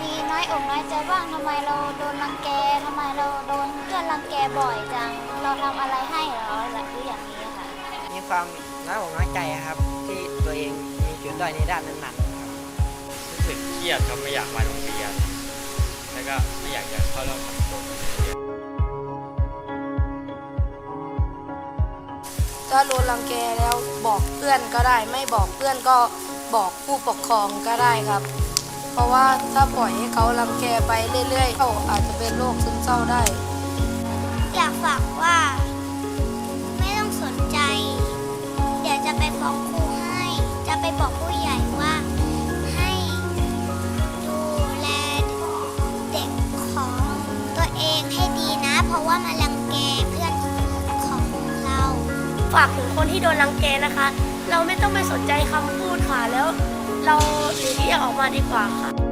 มีน้อยอกน้อยใจบ้างทำไมเราโดนรังแกทำไมเราโดนเพื่อนรังแกบ่อยจัง เราทำอะไรให้หรอแบบนี้อย่างนี้ค่ะ มีความน้อยอกน้อยใจครับ ที่ตัวเองมีจุดด้อยในด้านนั้นๆครับรู้สึกเครียดครับไม่อยากมาโรงเรียนแล้วก็ไม่อยากจะเข้าร่วมสังคมถ้าโดนรังแกแล้วบอกเพื่อนก็ได้ ไม่บอกเพื่อนก็ บอกผู้ปกครองก็ได้ครับ เพราะว่าถ้าปล่อยให้เขารังแกไปเรื่อยๆเขาอาจจะเป็นโรคซึมเศร้าได้ อยากฝากว่า ไม่ต้องสนใจ เดี๋ยวจะไปฟ้องครูให้ จะไปบอกผู้ใหญ่ว่าให้ดูแลเด็กของตัวเองให้ดีนะ เพราะว่ามารังแกเพื่อนของเรา ฝากถึงคนที่โดนรังแกนะคะ เราไม่ต้องไปสนใจคำพูดค่ะแล้ว เราหนีที่ออกมาดีกว่าค่ะ